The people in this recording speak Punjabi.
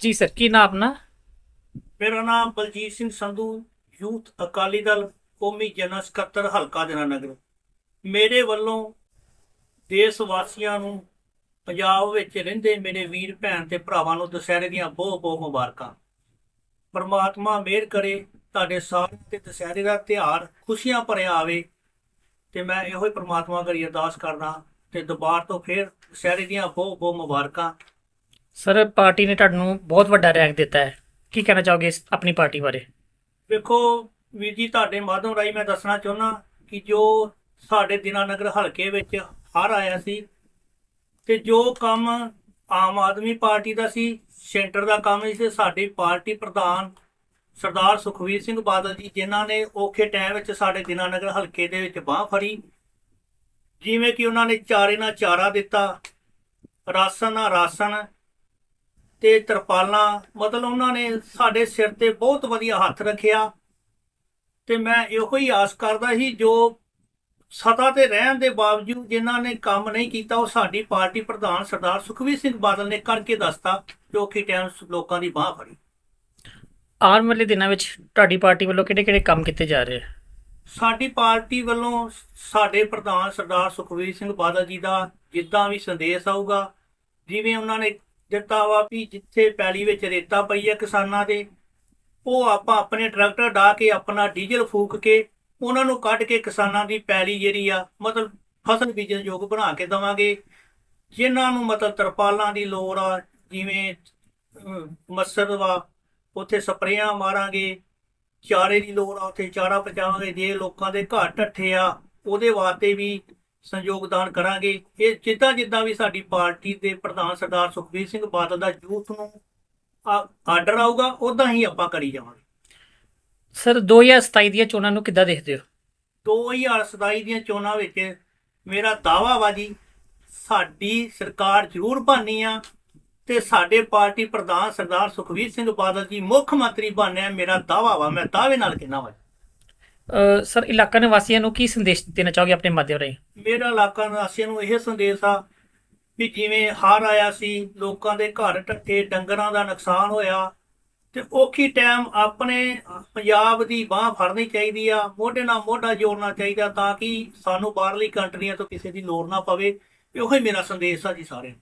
ਜੀ ਸਰ, ਕੀ ਨਾਮ ਆਪਣਾ? ਮੇਰਾ ਨਾਮ ਬਲਜੀਤ ਸਿੰਘ ਸੰਧੂ, ਯੂਥ ਅਕਾਲੀ ਦਲ, ਕੌਮੀ ਜਨਰਲ ਸਕੱਤਰ ਹਲਕਾ ਜਨਾਨਗਰ। ਮੇਰੇ ਵੱਲੋਂ ਦੇਸ਼ ਵਾਸੀਆਂ ਨੂੰ ਪੰਜਾਬ ਵਿੱਚ ਰਹਿੰਦੇ ਮੇਰੇ ਵੀਰ ਭੈਣ ਤੇ ਭਰਾਵਾਂ ਨੂੰ ਦੁਸਹਿਰੇ ਦੀਆਂ ਬਹੁਤ ਬਹੁਤ ਮੁਬਾਰਕਾਂ। ਪਰਮਾਤਮਾ ਮਿਹਰ ਕਰੇ, ਤੁਹਾਡੇ ਸਾਰਿਆਂ ਤੇ ਦੁਸਹਿਰੇ ਦਾ ਤਿਉਹਾਰ ਖੁਸ਼ੀਆਂ ਭਰਿਆ ਆਵੇ। ਤੇ ਮੈਂ ਇਹੋ ਹੀ ਪਰਮਾਤਮਾ ਕਰੀ ਅਰਦਾਸ ਕਰਦਾ ਤੇ ਦੁਬਾਰ ਤੋਂ ਫੇਰ ਦੁਸਹਿਰੇ ਦੀਆਂ ਬਹੁਤ ਬਹੁਤ ਮੁਬਾਰਕਾਂ। ਸਰ, ਪਾਰਟੀ ਨੇ ਤੁਹਾਨੂੰ ਬਹੁਤ ਵੱਡਾ ਰੈਂਕ ਦਿੱਤਾ ਹੈ। ਕੀ ਕਹਿਣਾ ਚਾਹੋਗੇ ਇਸ ਆਪਣੀ ਪਾਰਟੀ ਬਾਰੇ? ਵੇਖੋ, ਵੀਰ ਜੀ, ਤੁਹਾਡੇ ਮਾਧਿਅਮ ਰਾਹੀਂ ਮੈਂ ਦੱਸਣਾ ਚਾਹੁੰਦਾ ਕਿ ਜੋ ਸਾਡੇ ਦਿਨਾਨਗਰ ਹਲਕੇ ਵਿੱਚ ਹਰ ਆਇਆ ਸੀ ਤੇ ਜੋ ਕੰਮ ਆਮ ਆਦਮੀ ਪਾਰਟੀ ਦਾ ਸੀ, ਸੈਂਟਰ ਦਾ ਕੰਮ ਸੀ, ਤੇ ਸਾਡੀ ਪਾਰਟੀ ਪ੍ਰਧਾਨ ਸਰਦਾਰ ਸੁਖਵੀਰ ਸਿੰਘ ਬਾਦਲ ਜੀ, ਜਿਨ੍ਹਾਂ ਨੇ ਔਖੇ ਟਾਈਮ ਵਿੱਚ ਸਾਡੇ ਦਿਨਾਨਗਰ ਹਲਕੇ ਦੇ ਵਿੱਚ ਬਾਹ ਫੜੀ। ਜਿਵੇਂ ਕਿ ਉਹਨਾਂ ਨੇ ਚਾਰੇ ਨਾਲ ਚਾਰਾ ਦਿੱਤਾ, ਰਾਸ਼ਨ ਨਾਲ ਰਾਸ਼ਨ ਤੇ ਤਰਪਾਲਾਂ ਮਤਲਬ ਉਹਨਾਂ ਨੇ ਸਾਡੇ ਸਿਰ ਤੇ ਬਹੁਤ ਵਧੀਆ ਹੱਥ ਰੱਖਿਆ। ਤੇ ਮੈਂ ਇਹੋ ਹੀ ਆਸ ਕਰਦਾ ਸੀ ਜੋ ਸਤਾ ਤੇ ਰਹਿਣ ਦੇ ਬਾਵਜੂਦ ਜਿਨ੍ਹਾਂ ਨੇ ਕੰਮ ਨਹੀਂ ਕੀਤਾ ਉਹ ਸਾਡੀ ਪਾਰਟੀ ਪ੍ਰਧਾਨ ਸਰਦਾਰ ਸੁਖਵੀਰ ਸਿੰਘ ਬਾਦਲ ਨੇ ਕਰਕੇ ਦੱਸਤਾ ਜੋ ਕਿ ਟਾਈਮ ਲੋਕਾਂ ਦੀ ਬਾਹ ਫੜੀ। ਆਉਣ ਵਾਲੇ ਦਿਨਾਂ ਵਿੱਚ ਤੁਹਾਡੀ ਪਾਰਟੀ ਵੱਲੋਂ ਕਿਹੜੇ-ਕਿਹੜੇ ਕੰਮ ਕੀਤੇ ਜਾ ਰਹੇ ਸਾਡੀ ਪਾਰਟੀ ਵੱਲੋਂ ਸਾਡੇ ਪ੍ਰਧਾਨ ਸਰਦਾਰ ਸੁਖਵੀਰ ਸਿੰਘ ਬਾਦਲ ਜੀ ਦਾ ਜਿੱਦਾਂ ਵੀ ਸੰਦੇਸ਼ ਆਊਗਾ ਜਿਵੇਂ ਉਹਨਾਂ ਨੇ ਦਿੱਤਾ ਵਾ ਵੀ ਜਿੱਥੇ ਪੈਲੀ ਵਿੱਚ ਰੇਤਾ ਪਈ ਹੈ ਕਿਸਾਨਾਂ ਦੇ ਉਹ ਆਪਾਂ ਆਪਣੇ ਟਰੈਕਟਰ ਢਾ ਕੇ ਆਪਣਾ ਡੀਜ਼ਲ ਫੂਕ ਕੇ ਉਹਨਾਂ ਨੂੰ ਕੱਢ ਕੇ ਕਿਸਾਨਾਂ ਦੀ ਪੈਲੀ ਜਿਹੜੀ ਆ ਮਤਲਬ ਫਸਲ ਬੀਜਣ ਯੋਗ ਬਣਾ ਕੇ ਦਵਾਂਗੇ। ਜਿਨ੍ਹਾਂ ਨੂੰ ਮਤਲਬ ਤਰਪਾਲਾਂ ਦੀ ਲੋੜ ਆ ਜਿਵੇਂ ਅਮ, ਮਸਰ ਵਾ ਉੱਥੇ ਸਪਰੇਆਂ ਮਾਰਾਂਗੇ। ਚਾਰੇ ਦੀ ਲੋੜ ਆ ਉੱਥੇ ਚਾਰਾ ਪਹੁੰਚਾਵਾਂਗੇ। ਜੇ ਲੋਕਾਂ ਦੇ ਘਰ ਢੱਠੇ ਆ ਉਹਦੇ ਵਾਸਤੇ ਵੀ ਸੰਯੋਗਦਾਨ ਕਰਾਂਗੇ। ਇਹ ਜਿੱਦਾਂ ਜਿੱਦਾਂ ਵੀ ਸਾਡੀ ਪਾਰਟੀ ਦੇ ਪ੍ਰਧਾਨ ਸਰਦਾਰ ਸੁਖਬੀਰ ਸਿੰਘ ਬਾਦਲ ਦਾ ਯੂਥ ਨੂੰ ਆਰਡਰ ਆਊਗਾ ਉਦਾਂ ਹੀ ਆਪਾਂ ਕਰੀ ਜਾਵਾਂਗੇ। ਸਰ 2027 ਦੀਆਂ ਚੋਣਾਂ ਨੂੰ ਕਿੱਦਾਂ ਦੇਖਦੇ ਹੋ? 2027 ਦੀਆਂ ਚੋਣਾਂ ਵਿੱਚ ਮੇਰਾ ਦਾਵਾ ਵਾ ਜੀ ਸਾਡੀ ਸਰਕਾਰ ਜ਼ਰੂਰ ਬਣਨੀ ਆ ਤੇ ਸਾਡੇ ਪਾਰਟੀ ਪ੍ਰਧਾਨ ਸਰਦਾਰ ਸੁਖਬੀਰ ਸਿੰਘ ਬਾਦਲ ਜੀ ਮੁੱਖ ਮੰਤਰੀ ਬਣਨੇ ਮੇਰਾ ਦਾਵਾ ਵਾ। ਮੈਂ ਦਾਅਵੇ ਨਾਲ ਕਹਿਣਾ ਵਾ ਸਰ, ਇਲਾਕਾ ਨਿਵਾਸੀਆਂ ਨੂੰ ਕੀ ਸੰਦੇਸ਼ ਦੇਣਾ ਚਾਹੋਗੇ ਆਪਣੇ ਮਾਧਿਅਮ ਰਾਹੀਂ? ਮੇਰਾ ਇਲਾਕਾ ਨਿਵਾਸੀਆਂ ਨੂੰ ਇਹ ਸੰਦੇਸ਼ ਆ ਵੀ ਜਿਵੇਂ ਹਾਰ ਆਇਆ ਸੀ, ਲੋਕਾਂ ਦੇ ਘਰ ਢੱਠੇ ਡੰਗਰਾਂ ਦਾ ਨੁਕਸਾਨ ਹੋਇਆ, ਤੇ ਔਖੀ ਟਾਈਮ ਆਪਣੇ ਪੰਜਾਬ ਦੀ ਬਾਹ ਫੜਨੀ ਚਾਹੀਦੀ ਆ, ਮੋਢੇ ਨਾਲ ਮੋਢਾ ਜੋੜਨਾ ਚਾਹੀਦਾ ਤਾਂ ਕਿ ਸਾਨੂੰ ਬਾਹਰਲੀ ਕੰਟਰੀਆਂ ਤੋਂ ਕਿਸੇ ਦੀ ਲੋੜ ਨਾ ਪਵੇ। ਇਹੋ ਹੀ ਮੇਰਾ ਸੰਦੇਸ਼ ਆ ਜੀ ਸਾਰਿਆਂ ਨੂੰ।